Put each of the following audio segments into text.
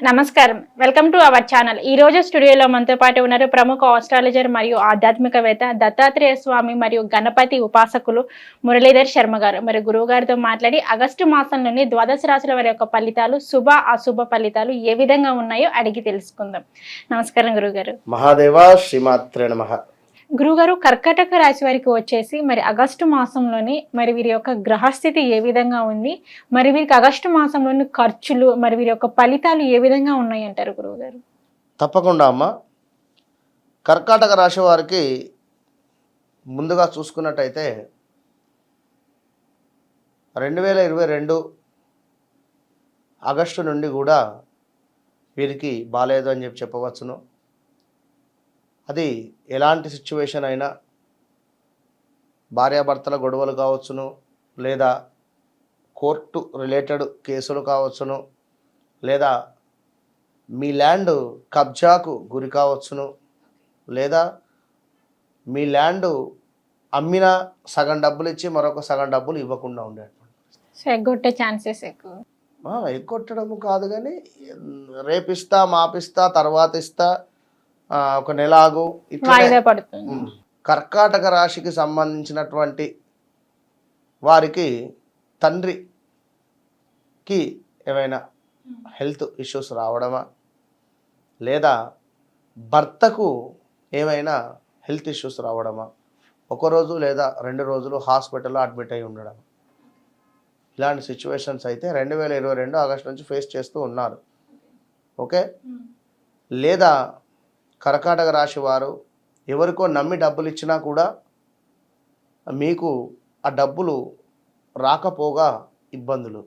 నమస్కారం. Welcome to our channel ఈ రోజు స్టూడియోలో మనతో పాటు ఉన్నారు ప్రముఖ ఆస్ట్రాలజర్ మరియు ఆధ్యాత్మికవేత్త దత్తాత్రేయ స్వామి మరియు గణపతి ఉపాసకులు మురళీధర్ శర్మ గారు. మరి గురువు గారితో మాట్లాడి ఆగస్టు మాసంలోని ద్వాదశ రాశుల వారి యొక్క ఫలితాలు శుభ అశుభ ఫలితాలు ఏ విధంగా ఉన్నాయో అడిగి తెలుసుకుందాం. నమస్కారం గురువు గారు. మహాదేవ శ్రీమాత్రే నమ. గురుగారు కర్కటక రాశి వారికి వచ్చేసి మరి ఆగస్టు మాసంలోని మరి వీరి యొక్క గ్రహస్థితి ఏ విధంగా ఉంది? మరి వీరికి ఆగస్టు మాసంలోని ఖర్చులు మరి వీరి యొక్క ఫలితాలు ఏ విధంగా ఉన్నాయి అంటారు గురువుగారు తప్పకుండా అమ్మ. కర్కాటక రాశి వారికి ముందుగా చూసుకున్నట్టయితే రెండు వేల ఇరవై రెండు ఆగస్టు నుండి కూడా వీరికి బాగాలేదు అని చెప్పి చెప్పవచ్చును. అది ఎలాంటి సిచ్యువేషన్ అయినా భార్యాభర్తల గొడవలు కావచ్చును లేదా కోర్టు రిలేటెడ్ కేసులు కావచ్చును లేదా మీ ల్యాండ్ కబ్జాకు గురి కావచ్చును లేదా మీ ల్యాండ్ అమ్మిన సగం డబ్బులు ఇచ్చి మరొక సగం డబ్బులు ఇవ్వకుండా ఉండేటువంటి ఎగ్గొట్టే ఛాన్సెస్ ఎక్కువ. ఆ, ఎగ్గొట్టడము కాదు కానీ రేపిస్తా మాపిస్తా తర్వాత ఇస్తా ఒక నెల ఆగు ఇట్లనే వాయిదా పడుతుంది. ఉమ్. కర్కాటక రాశికి సంబంధించినటువంటి వారికి తండ్రికి ఏమైనా హెల్త్ ఇష్యూస్ రావడమా? లేదా భర్తకు ఏమైనా హెల్త్ ఇష్యూస్ రావడమా? ఒక రోజు లేదా రెండు రోజులు హాస్పిటల్లో అడ్మిట్ అయి ఉండడం. ఇలాంటి సిచ్యువేషన్స్ అయితే రెండు వేల ఇరవై రెండు ఆగస్టు నుంచి ఫేస్ చేస్తూ ఉన్నారు. ఓకే? లేదా కర్కాటక రాశి వారు ఎవరికో నమ్మి డబ్బులు ఇచ్చినా కూడా మీకు ఆ డబ్బులు రాకపోగా ఇబ్బందులు.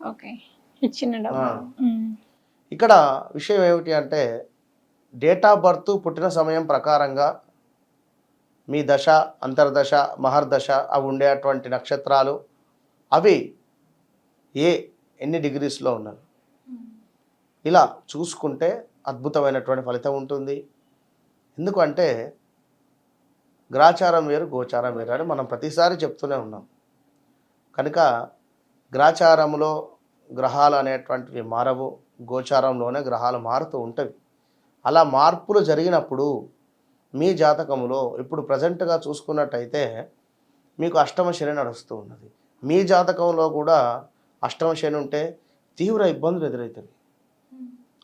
ఓకే. ఇచ్చిన. ఇక్కడ విషయం ఏమిటి అంటే డేట్ ఆఫ్ బర్త్ పుట్టిన సమయం ప్రకారంగా మీ దశ అంతర్దశ మహర్దశ అవి ఉండేటువంటి నక్షత్రాలు అవి ఏ ఎన్ని డిగ్రీస్లో ఉన్నవి ఇలా చూసుకుంటే అద్భుతమైనటువంటి ఫలితం ఉంటుంది. ఎందుకంటే గ్రాచారం వేరు గోచారం వేరు అని మనం ప్రతిసారి చెప్తూనే ఉన్నాం. కనుక గ్రాచారంలో గ్రహాలు అనేటువంటివి మారవు గోచారంలోనే గ్రహాలు మారుతూ ఉంటవి. అలా మార్పులు జరిగినప్పుడు మీ జాతకంలో ఇప్పుడు ప్రజెంట్గా చూసుకున్నట్టయితే మీకు అష్టమ శని నడుస్తూ ఉన్నది. మీ జాతకంలో కూడా అష్టమ శని ఉంటే తీవ్ర ఇబ్బందులు ఎదురవుతాయి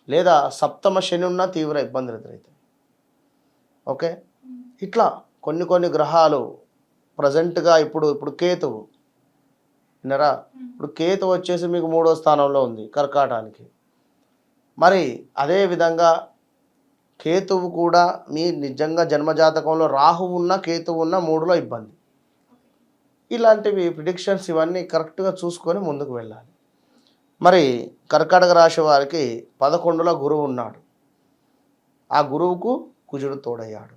లేదా సప్తమ శని ఉన్నా తీవ్ర ఇబ్బందులు ఎదురవుతాయి ఓకే? ఇట్లా కొన్ని కొన్ని గ్రహాలు ప్రజెంట్గా ఇప్పుడు ఇప్పుడు కేతువు. విన్నారా ఇప్పుడు కేతు వచ్చేసి మీకు మూడో స్థానంలో ఉంది కర్కాటానికి. మరి అదే విధంగా కేతువు కూడా మీ నిజంగా జన్మజాతకంలో రాహు ఉన్న కేతువు ఉన్న మూడులో ఇబ్బంది. ఇలాంటివి ప్రిడిక్షన్స్ ఇవన్నీ కరెక్ట్గా చూసుకొని ముందుకు వెళ్ళాలి. మరి కర్కాటక రాశి వారికి పదకొండులో గురువు ఉన్నాడు. ఆ గురువుకు కుజుడు తోడయ్యాడు.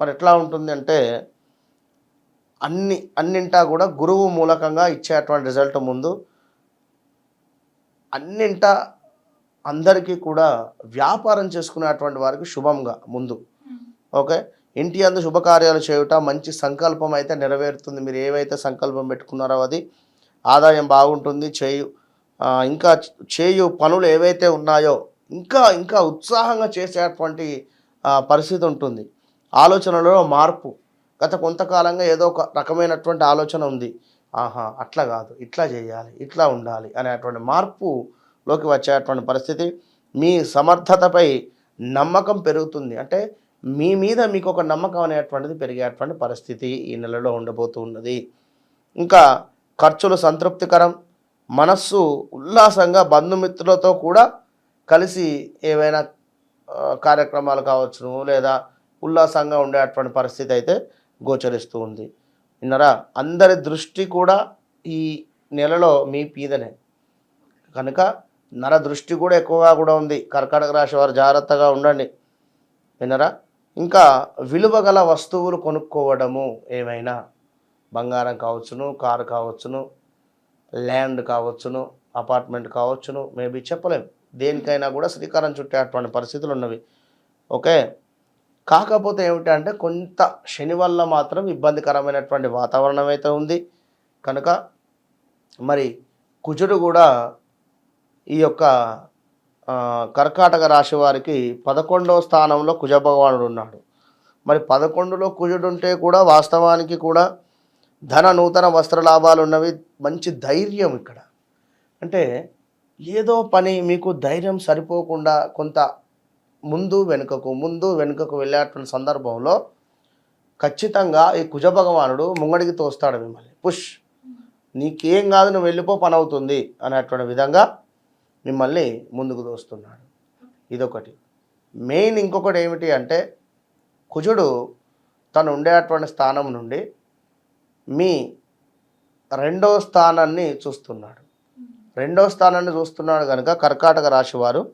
మరి ఎట్లా ఉంటుంది అంటే అన్ని అన్నింటా కూడా గురువు మూలకంగా ఇచ్చేటువంటి రిజల్ట్ ముందు అన్నింటా అందరికీ కూడా వ్యాపారం చేసుకునేటువంటి వారికి శుభంగా ముందు. ఓకే? ఇంటి అందు శుభకార్యాలు చేయుట మంచి సంకల్పం అయితే నెరవేరుతుంది. మీరు ఏవైతే సంకల్పం పెట్టుకున్నారో అది ఆదాయం బాగుంటుంది. చేయు ఇంకా చేయు పనులు ఏవైతే ఉన్నాయో ఇంకా ఇంకా ఉత్సాహంగా చేసేటువంటి పరిస్థితి ఉంటుంది. ఆలోచనలో మార్పు. గత కొంతకాలంగా ఏదో ఒక రకమైనటువంటి ఆలోచన ఉంది. ఆహా అట్లా కాదు. ఇట్లా చేయాలి. ఇట్లా ఉండాలి అనేటువంటి మార్పులోకి వచ్చేటువంటి పరిస్థితి మీ సమర్థతపై నమ్మకం పెరుగుతుంది. అంటే మీ మీద మీకు ఒక నమ్మకం అనేటువంటిది పెరిగేటువంటి పరిస్థితి ఈ నెలలో ఉండబోతున్నది ఇంకా ఖర్చులు సంతృప్తికరం. మనస్సు ఉల్లాసంగా బంధుమిత్రులతో కూడా కలిసి ఏవైనా కార్యక్రమాలు కావచ్చును లేదా ఉల్లాసంగా ఉండేటువంటి పరిస్థితి అయితే గోచరిస్తూ ఉంది. విన్నరా? అందరి దృష్టి కూడా ఈ నెలలో మీ పీదనే కనుక నర దృష్టి కూడా ఎక్కువగా కూడా ఉంది. కర్కాటక రాశి వారు జాగ్రత్తగా ఉండండి. విన్నరా? ఇంకా విలువ గల వస్తువులు కొనుక్కోవడము ఏమైనా బంగారం కావచ్చును కారు కావచ్చును ల్యాండ్ కావచ్చును అపార్ట్మెంట్ కావచ్చును మేబీ చెప్పలేం. దేనికైనా కూడా శ్రీకారం చుట్టేటువంటి పరిస్థితులు ఉన్నవి. ఓకే? కాకపోతే ఏమిటంటే కొంత శని వల్ల మాత్రం ఇబ్బందికరమైనటువంటి వాతావరణం అయితే ఉంది. కనుక మరి కుజుడు కూడా ఈ యొక్క కర్కాటక రాశి వారికి పదకొండవ స్థానంలో కుజ భగవానుడు ఉన్నాడు. మరి పదకొండులో కుజుడు ఉంటే కూడా వాస్తవానికి కూడా ధన నూతన వస్త్ర లాభాలు ఉన్నవి మంచి ధైర్యం ఇక్కడ. అంటే ఏదో పని మీకు ధైర్యం సరిపోకుండా కొంత ముందు వెనుకకు ముందు వెనుకకు వెళ్ళేటువంటి సందర్భంలో ఖచ్చితంగా ఈ కుజ భగవానుడు ముంగడికి తోస్తాడు మిమ్మల్ని. పుష్! నీకేం కాదు నువ్వు వెళ్ళిపో పని అవుతుంది అనేటువంటి విధంగా మిమ్మల్ని ముందుకు తోస్తున్నాడు. ఇదొకటి. మెయిన్ ఇంకొకటి ఏమిటి అంటే కుజుడు తను ఉండేటువంటి స్థానం నుండి మీ రెండో స్థానాన్ని చూస్తున్నాడు. రెండో స్థానాన్ని చూస్తున్నాడు కనుక కర్కాటక రాశి వారు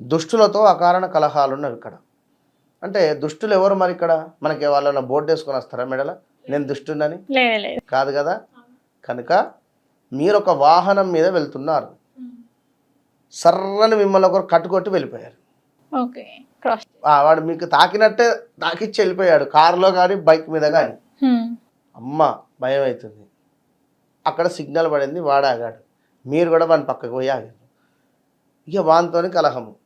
దుష్టులతో అకారణ కలహాలు ఉన్నవి ఇక్కడ. అంటే దుష్టులు ఎవరు మరి ఇక్కడ? మనకి వాళ్ళని బోర్డు వేసుకొని వస్తారా మెడల? నేను దుష్టునని? కాదు కదా? కనుక మీరు ఒక వాహనం మీద వెళ్తున్నారు. సర్రని మిమ్మల్ని ఒకరు కట్టుకొట్టి వెళ్ళిపోయారు. వాడు మీకు తాకినట్టే తాకిచ్చి వెళ్ళిపోయాడు. కారులో కానీ బైక్ మీద కానీ అమ్మ భయం అవుతుంది అక్కడ సిగ్నల్ పడింది వాడు ఆగాడు. మీరు కూడా వాని పక్కకు పోయి ఆగారు. ఇక వానితోని కలహము.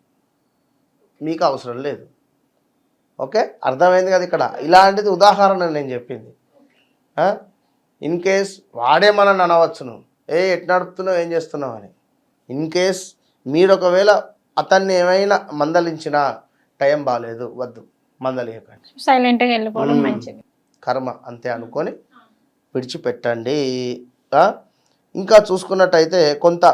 మీకు అవసరం లేదు. ఓకే? అర్థమైంది కదా ఇక్కడ? ఇలాంటిది ఉదాహరణ నేను చెప్పింది. ఇన్ కేస్ వాడే మనల్ని అనవచ్చును. ఏ ఎట్ నడుపుతున్నావు ఏం చేస్తున్నావు అని. ఇన్ కేస్ మీరు ఒకవేళ అతన్ని ఏమైనా మందలించినా టైం బాగాలేదు వద్దు. మందలియకండి. సైలెంట్గా వెళ్ళిపోవడం. మంచిది. కర్మ అంతే అనుకొని విడిచిపెట్టండి? ఇంకా చూసుకున్నట్టయితే కొంత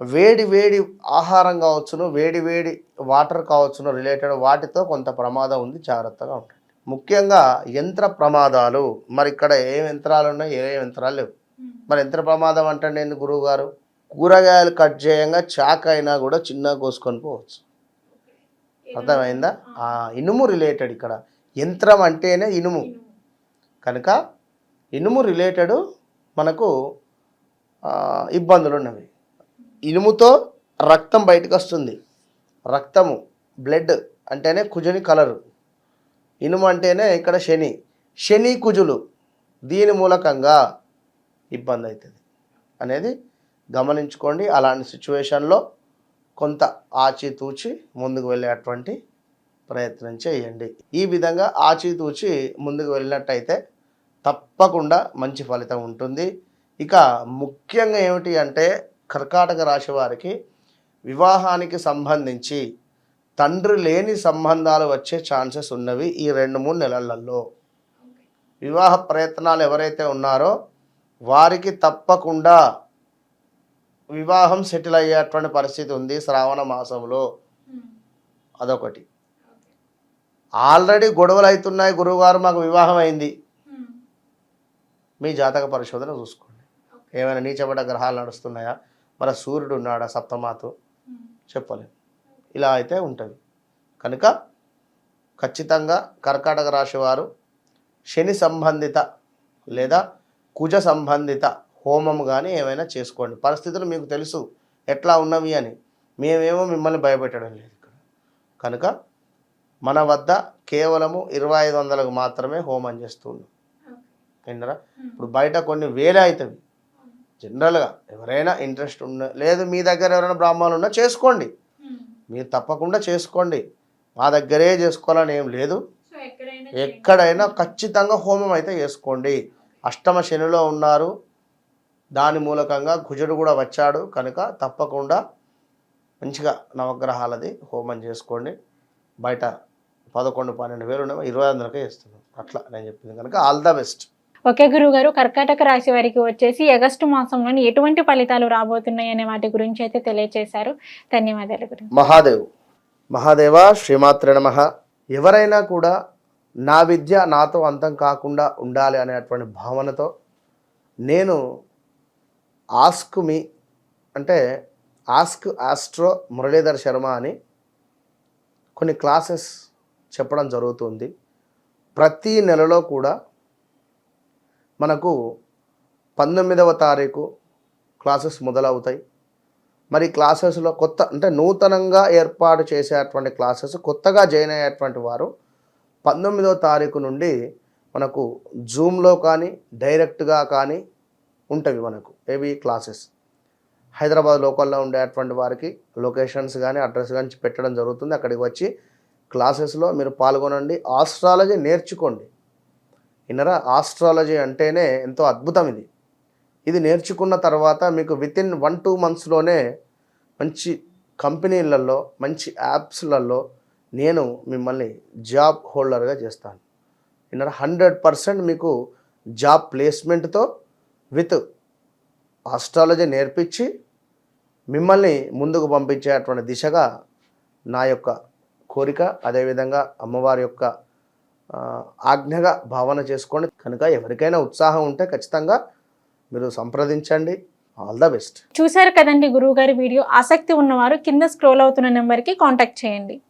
వేడి వేడి ఆహారం కావచ్చును వేడి వేడి వాటర్ కావచ్చును రిలేటెడ్ వాటితో కొంత ప్రమాదం ఉంది జాగ్రత్తగా ఉండండి. ముఖ్యంగా యంత్ర ప్రమాదాలు మరి ఇక్కడ ఏ యంత్రాలు ఉన్నాయి ఏ యంత్రాలు లేవు. మరి యంత్ర ప్రమాదం అంటే ఎందుకు గురువు గారు కూరగాయలు కట్ చేయంగా చాక్ అయినా కూడా చిన్నగా కోసుకొని పోవచ్చు. అర్థమైందా? ఆ, ఇనుము రిలేటెడ్ ఇక్కడ. యంత్రం అంటేనే ఇనుము. కనుక ఇనుము రిలేటెడ్ మనకు ఇబ్బందులు ఉన్నవి. ఇనుముతో రక్తం బయటకు వస్తుంది. రక్తము బ్లడ్ అంటేనే కుజుని కలరు ఇనుము అంటేనే ఇక్కడ శని. శని కుజులు దీని మూలకంగా ఇబ్బంది అవుతుంది అనేది గమనించుకోండి. అలాంటి సిచ్యువేషన్లో కొంత ఆచితూచి ముందుకు వెళ్ళేటువంటి ప్రయత్నం చేయండి. ఈ విధంగా ఆచితూచి ముందుకు వెళ్ళినట్టయితే తప్పకుండా మంచి ఫలితం ఉంటుంది. ఇక ముఖ్యంగా ఏమిటి అంటే కర్కాటక రాశి వారికి వివాహానికి సంబంధించి తండ్రి లేని సంబంధాలు వచ్చే ఛాన్సెస్ ఉన్నవి ఈ రెండు మూడు నెలలలో. వివాహ ప్రయత్నాలు ఎవరైతే ఉన్నారో వారికి తప్పకుండా వివాహం సెటిల్ అయ్యేటువంటి పరిస్థితి ఉంది శ్రావణ మాసంలో. అదొకటి. ఆల్రెడీ గొడవలు అవుతున్నాయి గురువుగారు మాకు వివాహం అయింది మీ జాతక పరిశోధన చూసుకోండి. ఏమైనా నీచబడ్డ గ్రహాలు నడుస్తున్నాయా? మన సూర్యుడు ఉన్నాడా? సప్తమాతు? చెప్పలేం. ఇలా అయితే ఉంటుంది. కనుక ఖచ్చితంగా కర్కాటక రాశి వారు శని సంబంధిత లేదా కుజ సంబంధిత హోమం కానీ ఏమైనా చేసుకోండి. పరిస్థితులు మీకు తెలుసు. ఎట్లా ఉన్నవి అని. మేమేమో మిమ్మల్ని భయపెట్టడం లేదు ఇక్కడ. కనుక మన వద్ద కేవలము ఇరవై ఐదు వందలకు మాత్రమే హోమం చేస్తున్నాం ఏంటరా? ఇప్పుడు బయట కొన్ని వేలే అవుతుంది జనరల్గా ఎవరైనా ఇంట్రెస్ట్ ఉన్న లేదు మీ దగ్గర ఎవరైనా బ్రాహ్మణులు ఉన్నా చేసుకోండి. మీరు తప్పకుండా చేసుకోండి. మా దగ్గరే చేసుకోవాలని ఏం లేదు. ఎక్కడైనా ఖచ్చితంగా హోమం అయితే చేసుకోండి. అష్టమ శనిలో ఉన్నారు. దాని మూలకంగా కుజుడు కూడా వచ్చాడు. కనుక తప్పకుండా మంచిగా నవగ్రహాలది హోమం చేసుకోండి. బయట పదకొండు పన్నెండు వేలు ఉన్నాయి ఇరవై వందలకే ఇస్తున్నాం. అట్లా నేను చెప్పింది కనుక ఆల్ ద బెస్ట్. ఓకే గురువు గారు కర్కాటక రాశి వారికి వచ్చేసి ఆగస్టు మాసంలోని ఎటువంటి ఫలితాలు రాబోతున్నాయి అనే వాటి గురించి అయితే తెలియజేశారు ధన్యవాదాలు గురు. మహాదేవ్ మహాదేవ శ్రీమాత్ర నమ. ఎవరైనా కూడా నా విద్య నాతో అంతం కాకుండా ఉండాలి అనేటువంటి భావనతో నేను ఆస్క్ మీ అంటే ఆస్క్ ఆస్ట్రో మురళీధర్ శర్మ అని కొన్ని క్లాసెస్ చెప్పడం జరుగుతుంది. ప్రతి నెలలో కూడా మనకు పంతొమ్మిదవ తారీఖు క్లాసెస్ మొదలవుతాయి. మరి క్లాసెస్లో కొత్త అంటే నూతనంగా ఏర్పాటు చేసేటువంటి క్లాసెస్ కొత్తగా జాయిన్ అయ్యేటువంటి వారు పంతొమ్మిదవ తారీఖు నుండి మనకు జూమ్లో కానీ డైరెక్ట్గా కానీ ఉంటవి మనకు ఏవి క్లాసెస్. హైదరాబాద్ లోకల్లో ఉండేటువంటి వారికి లొకేషన్స్ కానీ అడ్రస్ కానీ పెట్టడం జరుగుతుంది. అక్కడికి వచ్చి క్లాసెస్లో మీరు పాల్గొనండి. ఆస్ట్రాలజీ నేర్చుకోండి. ఇన్నరా ఆస్ట్రాలజీ అంటేనే ఎంతో అద్భుతం ఇది. ఇది నేర్చుకున్న తర్వాత మీకు విత్ ఇన్ వన్ టూ మంత్స్లోనే మంచి కంపెనీలలో మంచి యాప్స్లలో నేను మిమ్మల్ని జాబ్ హోల్డర్గా చేస్తాను. ఇన్నర హండ్రెడ్ పర్సెంట్ మీకు జాబ్ ప్లేస్మెంట్తో విత్ ఆస్ట్రాలజీ నేర్పించి మిమ్మల్ని ముందుకు పంపించేటువంటి దిశగా నా యొక్క కోరిక అదేవిధంగా అమ్మవారి యొక్క ఆజ్ఞగా భావన చేసుకోండి. కనుక ఎవరికైనా ఉత్సాహం ఉంటే ఖచ్చితంగా మీరు సంప్రదించండి. ఆల్ ద బెస్ట్ చూశారు కదండి గురువు గారి వీడియో. ఆసక్తి ఉన్నవారు కింద స్క్రోల్ అవుతున్న నెంబర్కి కాంటాక్ట్ చేయండి.